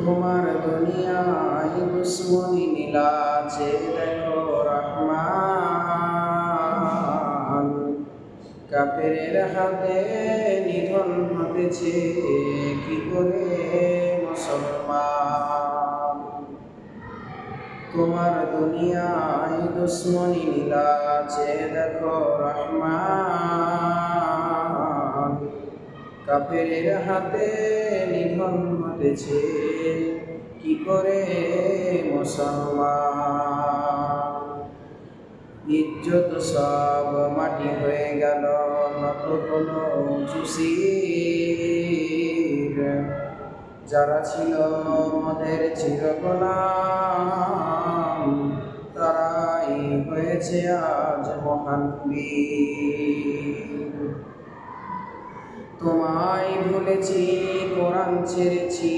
তোমার দুনিয়ায় দুশ্মনী নীলাচে দেখো রহমান। কাপের হাতে নিধন হতেছে কি করে মুসলমান? তোমার দুনিয়ায় দুশ্মনী নীলাচে দেখো রহমান। কাপের হাতে নিধন হতেছে কি করে মুসলমান? ইজ্জত সব মাটি হয়ে গেল, নত কোনো চুষির যারা ছিল মদের চিরগোলাম তারাই হয়েছে আজ মহান বীর। তোমায় ভুলেছি, কোরআন ছেড়েছি,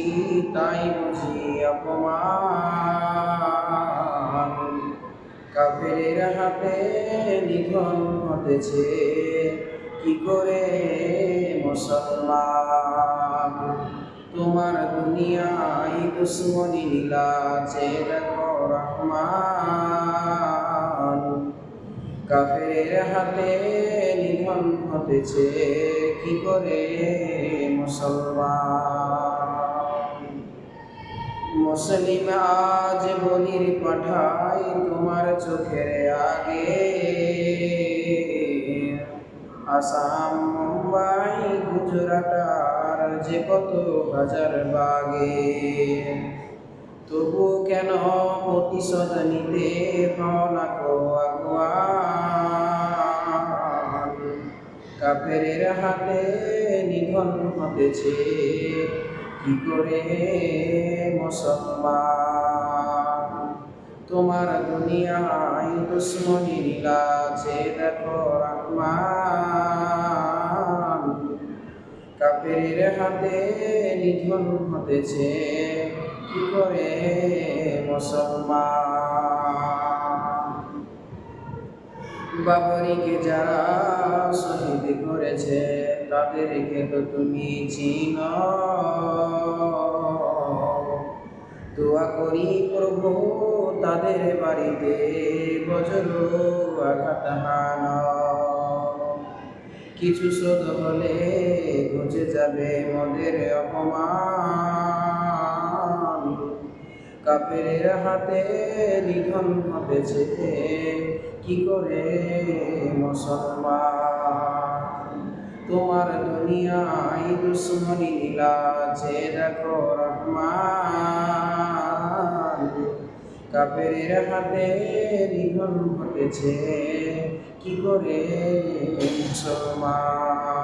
তাই বুঝি অপমান। কাফের হাতে নিধন হতেছে কি করে মুসলমান? তোমার দুনিয়ায় দুশ্মনী নীলাচে দেখো রহমান। কাফের হাতে নিধন হতেছে কি করে মুসলমান? মুসলিম আজ বলির পাঠাই তোমার চোখের আগে। আসাম, মুম্বাই, গুজরাট আর যে কত হাজার বাগে। তবু কেন প্রতিশোধ নিতে হলা কো আগুয়ান? কাফের হাতে নিধন হতেছে। কি করে মুসলমান? তোমার দুনিয়ায় দুশ্মনী নীলাছে দেখো রহমান। কাফের হাতে নিধন হতেছে, কি করে মুসলমান? বাবরিকে যারা করেছে তাদেরকে তো তুমি চিন। দোয়া করি প্রভু, তাদের বাড়িতে বজ্র আঘাত হান। কিছু শোধ হলে ঘুচে যাবে মদের অপমান। কাপের হাতে নিধন হতেছে কি করে মুসলমান? তোমার দুনিয়ায় দুশ্মনী নীলাছে দেখো রহমান। কাপের হাতে নিধন ঘটেছে কি করে মুসলমান